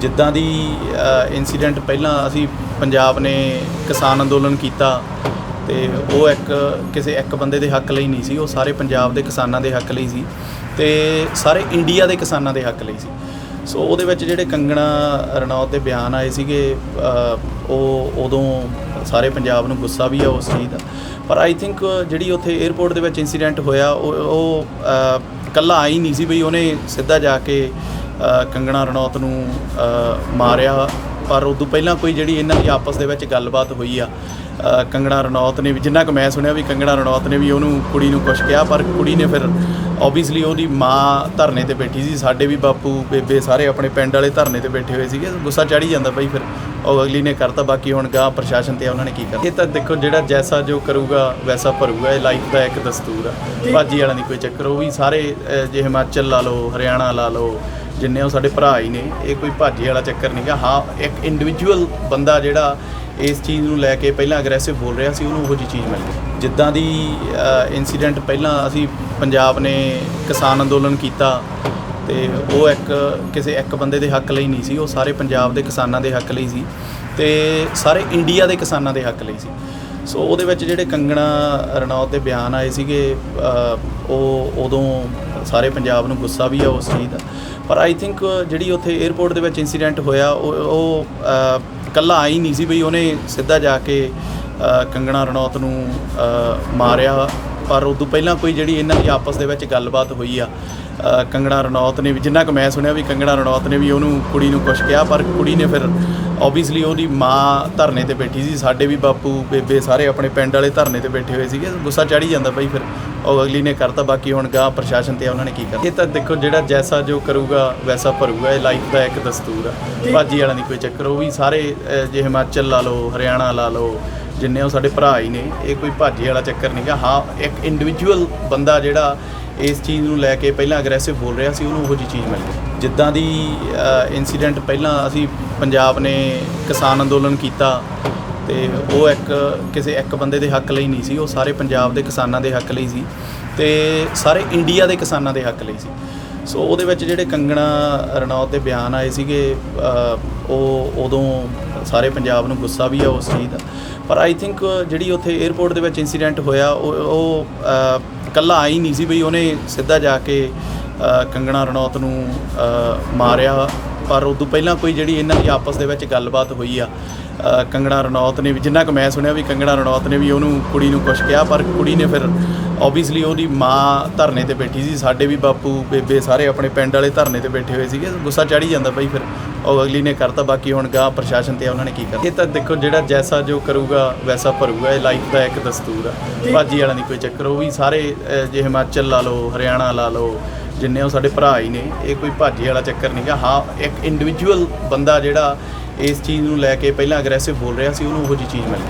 ਜਿੱਦਾਂ ਦੀ ਇਨਸੀਡੈਂਟ ਪਹਿਲਾਂ ਅਸੀਂ ਪੰਜਾਬ ਨੇ ਕਿਸਾਨ ਅੰਦੋਲਨ ਕੀਤਾ ਤੇ ਉਹ ਇੱਕ ਕਿਸੇ ਇੱਕ ਬੰਦੇ ਦੇ ਹੱਕ ਲਈ ਨਹੀਂ ਸੀ, ਉਹ ਸਾਰੇ ਪੰਜਾਬ ਦੇ ਕਿਸਾਨਾਂ ਦੇ ਹੱਕ ਲਈ ਸੀ ਤੇ ਸਾਰੇ ਇੰਡੀਆ ਦੇ ਕਿਸਾਨਾਂ ਦੇ ਹੱਕ ਲਈ ਸੀ। ਸੋ ਉਹਦੇ ਵਿੱਚ ਜਿਹੜੇ ਕੰਗਣਾ ਰਣੌਤ ਦੇ ਬਿਆਨ ਆਏ ਸੀਗੇ ਉਹ ਉਦੋਂ ਸਾਰੇ ਪੰਜਾਬ ਨੂੰ ਗੁੱਸਾ ਵੀ ਆ ਉਸ ਚੀਜ਼ ਦਾ। ਪਰ ਆਈ ਥਿੰਕ ਜਿਹੜੀ ਉੱਥੇ 에ਅਰਪੋਰਟ ਦੇ ਵਿੱਚ ਇਨਸੀਡੈਂਟ ਹੋਇਆ, ਉਹ ਉਹ ਇਕੱਲਾ ਆਈ ਨਹੀਂ ਸੀ ਬਈ ਉਹਨੇ ਸਿੱਧਾ ਜਾ ਕੇ ਕੰਗਣਾ ਰਣੌਤ ਨੂੰ ਮਾਰਿਆ। ਪਰ ਉਦੋਂ ਪਹਿਲਾਂ ਕੋਈ ਜਿਹੜੀ ਇਹਨਾਂ ਦੀ ਆਪਸ ਦੇ ਵਿੱਚ ਗੱਲਬਾਤ ਹੋਈ ਆ ਕੰਗਣਾ ਰਣੌਤ ਨੇ ਵੀ ਜਿੰਨਾ ਕੁ ਮੈਂ ਸੁਣਿਆ ਵੀ ਕੰਗਣਾ ਰਣੌਤ ਨੇ ਵੀ ਉਹਨੂੰ ਕੁੜੀ ਨੂੰ ਕੁਛ ਕਿਹਾ ਪਰ ਕੁੜੀ ਨੇ ਫਿਰ ਆਬਵੀਅਸਲੀ ਉਹਦੀ ਮਾਂ ਧਰਨੇ ਤੇ ਬੈਠੀ ਸੀ ਸਾਡੇ ਵੀ ਬਾਪੂ ਬੇਬੇ ਸਾਰੇ ਆਪਣੇ ਪਿੰਡ ਵਾਲੇ ਧਰਨੇ ਤੇ ਬੈਠੇ ਹੋਏ ਸੀਗੇ ਗੁੱਸਾ ਚੜੀ ਜਾਂਦਾ ਬਈ ਫਿਰ ਉਹ ਅਗਲੀ ਨੇ ਕਰਤਾ ਬਾਕੀ ਹੁਣ ਗਾਂ ਪ੍ਰਸ਼ਾਸਨ ਤੇ ਉਹਨਾਂ ਨੇ ਕੀ ਕਰਨਾ ਇਹ ਤਾਂ ਦੇਖੋ ਜਿਹੜਾ ਜੈਸਾ ਜੋ ਕਰੂਗਾ ਵੈਸਾ ਭਰੂਗਾ ਇਹ ਲਾਈਫ ਦਾ ਇੱਕ ਦਸਤੂਰ ਆ। ਬਾਜੀ ਵਾਲਿਆਂ ਦੀ ਕੋਈ ਚੱਕਰ ਉਹ ਵੀ ਸਾਰੇ ਜੇ ਹਿਮਾਚਲ ਲਾ ਲਓ ਹਰਿਆਣਾ ਲਾ ਲਓ ਜਿੰਨੇ ਉਹ ਸਾਡੇ ਭਰਾ ਹੀ ਨੇ ਇਹ ਕੋਈ ਭਾਜੀ ਵਾਲਾ ਚੱਕਰ ਨਹੀਂਗਾ ਹਾਂ ਇੱਕ ਇੰਡੀਵਿਜੂਅਲ ਬੰਦਾ ਜਿਹੜਾ ਇਸ ਚੀਜ਼ ਨੂੰ ਲੈ ਕੇ ਪਹਿਲਾਂ ਅਗਰੈਸਿਵ ਬੋਲ ਰਿਹਾ ਸੀ, ਉਹਨੂੰ ਉਹੋ ਜਿਹੀ ਚੀਜ਼ ਮਿਲ ਗਈ। ਜਿੱਦਾਂ ਦੀ ਇਨਸੀਡੈਂਟ ਪਹਿਲਾਂ ਅਸੀਂ ਪੰਜਾਬ ਨੇ ਕਿਸਾਨ ਅੰਦੋਲਨ ਕੀਤਾ ਤੇ ਉਹ ਇੱਕ ਕਿਸੇ ਇੱਕ ਬੰਦੇ ਦੇ ਹੱਕ ਲਈ ਨਹੀਂ ਸੀ, ਉਹ ਸਾਰੇ ਪੰਜਾਬ ਦੇ ਕਿਸਾਨਾਂ ਦੇ ਹੱਕ ਲਈ ਸੀ ਤੇ ਸਾਰੇ ਇੰਡੀਆ ਦੇ ਕਿਸਾਨਾਂ ਦੇ ਹੱਕ ਲਈ ਸੀ। ਸੋ ਉਹਦੇ ਵਿੱਚ ਜਿਹੜੇ ਕੰਗਣਾ ਰਣੌਤ ਦੇ ਬਿਆਨ ਆਏ ਸੀਗੇ ਉਹ ਉਦੋਂ ਸਾਰੇ ਪੰਜਾਬ ਨੂੰ ਗੁੱਸਾ ਵੀ ਆ ਉਸ ਚੀਜ਼ ਦਾ। ਪਰ ਆਈ ਥਿੰਕ ਜਿਹੜੀ ਉੱਥੇ 에ਅਰਪੋਰਟ ਦੇ ਵਿੱਚ ਇਨਸੀਡੈਂਟ ਹੋਇਆ, ਉਹ ਉਹ ਇਕੱਲਾ ਆਈ ਨਹੀਂ ਸੀ ਬਈ ਉਹਨੇ ਸਿੱਧਾ ਜਾ ਕੇ ਕੰਗਣਾ ਰਣੌਤ ਨੂੰ ਮਾਰਿਆ ਪਰ ਉਦੋਂ ਪਹਿਲਾਂ ਕੋਈ ਜਿਹੜੀ ਇਹਨਾਂ ਦੀ ਆਪਸ ਦੇ ਵਿੱਚ ਗੱਲਬਾਤ ਹੋਈ ਆ ਕੰਗਣਾ ਰਣੌਤ ਨੇ ਵੀ ਜਿੰਨਾ ਕੁ ਮੈਂ ਸੁਣਿਆ ਵੀ ਕੰਗਣਾ ਰਣੌਤ ਨੇ ਵੀ ਉਹਨੂੰ ਕੁੜੀ ਨੂੰ ਕੁਛ ਕਿਹਾ ਪਰ ਕੁੜੀ ਨੇ ਫਿਰ ਆਬਵੀਅਸਲੀ ਉਹਦੀ ਮਾਂ ਧਰਨੇ ਤੇ ਬੈਠੀ ਸੀ ਸਾਡੇ ਵੀ ਬਾਪੂ ਬੇਬੇ ਸਾਰੇ ਆਪਣੇ ਪਿੰਡ ਵਾਲੇ ਧਰਨੇ ਤੇ ਬੈਠੇ ਹੋਏ ਸੀਗੇ ਗੁੱਸਾ ਚੜੀ ਜਾਂਦਾ ਬਈ ਫਿਰ ਉਹ ਅਗਲੀ ਨੇ ਕਰਤਾ ਬਾਕੀ ਹੁਣ ਗਾਂ ਪ੍ਰਸ਼ਾਸਨ ਤੇ ਆ, ਉਹਨਾਂ ਨੇ ਕੀ ਕਰਨਾ ਇਹ ਤਾਂ ਦੇਖੋ ਜਿਹੜਾ ਜੈਸਾ ਜੋ ਕਰੂਗਾ ਵੈਸਾ ਭਰੂਗਾ ਇਹ ਲਾਈਫ ਦਾ ਇੱਕ ਦਸਤੂਰ ਆ। ਬਾਜੀ ਵਾਲਿਆਂ ਦੀ ਕੋਈ ਚੱਕਰ ਉਹ ਵੀ ਸਾਰੇ ਜੇ ਹਿਮਾਚਲ ਲਾ ਲਓ ਹਰਿਆਣਾ ਲਾ ਲਓ ਜਿੰਨੇ ਉਹ ਸਾਡੇ ਭਰਾ ਹੀ ਨੇ, ਇਹ ਕੋਈ ਭਾਜੀ ਵਾਲਾ ਚੱਕਰ ਨਹੀਂਗਾ ਹਾਂ, ਇੱਕ ਇੰਡੀਵਿਜੂਅਲ ਬੰਦਾ ਜਿਹੜਾ ਇਸ ਚੀਜ਼ ਨੂੰ ਲੈ ਕੇ ਪਹਿਲਾਂ ਅਗਰੈਸਿਵ ਬੋਲ ਰਿਹਾ ਸੀ, ਉਹਨੂੰ ਉਹੋ ਜਿਹੀ ਚੀਜ਼ ਮਿਲ ਗਈ। ਜਿੱਦਾਂ ਦੀ ਇਨਸੀਡੈਂਟ ਪਹਿਲਾਂ ਅਸੀਂ ਪੰਜਾਬ ਨੇ ਕਿਸਾਨ ਅੰਦੋਲਨ ਕੀਤਾ ਤੇ ਉਹ ਇੱਕ ਕਿਸੇ ਇੱਕ ਬੰਦੇ ਦੇ ਹੱਕ ਲਈ ਨਹੀਂ ਸੀ, ਉਹ ਸਾਰੇ ਪੰਜਾਬ ਦੇ ਕਿਸਾਨਾਂ ਦੇ ਹੱਕ ਲਈ ਸੀ ਤੇ ਸਾਰੇ ਇੰਡੀਆ ਦੇ ਕਿਸਾਨਾਂ ਦੇ ਹੱਕ ਲਈ ਸੀ। ਸੋ ਉਹਦੇ ਵਿੱਚ ਜਿਹੜੇ ਕੰਗਣਾ ਰਣੌਤ ਦੇ ਬਿਆਨ ਆਏ ਸੀਗੇ ਉਹ ਉਦੋਂ ਸਾਰੇ ਪੰਜਾਬ ਨੂੰ ਗੁੱਸਾ ਵੀ ਆ ਉਸ ਚੀਜ਼ ਦਾ। ਪਰ ਆਈ ਥਿੰਕ ਜਿਹੜੀ ਉੱਥੇ 에ਅਰਪੋਰਟ ਦੇ ਵਿੱਚ ਇਨਸੀਡੈਂਟ ਹੋਇਆ, ਉਹ ਉਹ ਇਕੱਲਾ ਆਈ ਨਹੀਂ ਸੀ ਬਈ, ਉਹਨੇ ਸਿੱਧਾ ਜਾ ਕੇ ਕੰਗਣਾ ਰਣੌਤ ਨੂੰ ਮਾਰਿਆ। ਪਰ ਉਦੋਂ ਪਹਿਲਾਂ ਕੋਈ ਜਿਹੜੀ ਇਹਨਾਂ ਦੀ ਆਪਸ ਦੇ ਵਿੱਚ ਗੱਲਬਾਤ ਹੋਈ ਆ ਕੰਗਣਾ ਰਣੌਤ ਨੇ ਵੀ ਜਿੰਨਾ ਕੁ ਮੈਂ ਸੁਣਿਆ ਵੀ ਕੰਗਣਾ ਰਣੌਤ ਨੇ ਵੀ ਉਹਨੂੰ ਕੁੜੀ ਨੂੰ ਕੁਛ ਕਿਹਾ ਪਰ ਕੁੜੀ ਨੇ ਫਿਰ ਆਬਵੀਅਸਲੀ ਉਹਦੀ ਮਾਂ ਧਰਨੇ ਤੇ ਬੈਠੀ ਸੀ। ਸਾਡੇ ਵੀ ਬਾਪੂ ਬੇਬੇ ਸਾਰੇ ਆਪਣੇ ਪਿੰਡ ਵਾਲੇ ਧਰਨੇ ਤੇ ਬੈਠੇ ਹੋਏ ਸੀਗੇ। ਗੁੱਸਾ ਚੜੀ ਜਾਂਦਾ ਬਈ ਫਿਰ ਉਹ ਅਗਲੀ ਨੇ ਕਰਤਾ। ਬਾਕੀ ਹੁਣ ਗਾਂ ਪ੍ਰਸ਼ਾਸਨ ਤੇ ਉਹਨਾਂ ਨੇ ਕੀ ਕਰਨਾ ਇਹ ਤਾਂ ਦੇਖੋ ਜਿਹੜਾ ਜੈਸਾ ਜੋ ਕਰੂਗਾ ਵੈਸਾ ਭਰੂਗਾ। ਇਹ ਲਾਈਫ ਦਾ ਇੱਕ ਦਸਤੂਰ ਆ। ਬਾਜੀ ਵਾਲਿਆਂ ਦੀ ਕੋਈ ਚੱਕਰ। ਉਹ ਵੀ ਸਾਰੇ ਜੇ ਹਿਮਾਚਲ ਲਾ ਲਓ ਹਰਿਆਣਾ ਲਾ ਲਓ ਜਿੰਨੇ ਉਹ ਸਾਡੇ ਭਰਾ ਹੀ ਨੇ, ਇਹ ਕੋਈ ਭਾਜੀ ਵਾਲਾ ਚੱਕਰ ਨਹੀਂਗਾ ਹਾਂ, ਇੱਕ ਇੰਡੀਵਿਜੂਅਲ ਬੰਦਾ ਜਿਹੜਾ ਇਸ ਚੀਜ਼ ਨੂੰ ਲੈ ਕੇ ਪਹਿਲਾਂ ਅਗਰੈਸਿਵ ਬੋਲ ਰਿਹਾ ਸੀ, ਉਹਨੂੰ ਉਹੋ ਜਿਹੀ ਚੀਜ਼ ਮਿਲ ਗਈ।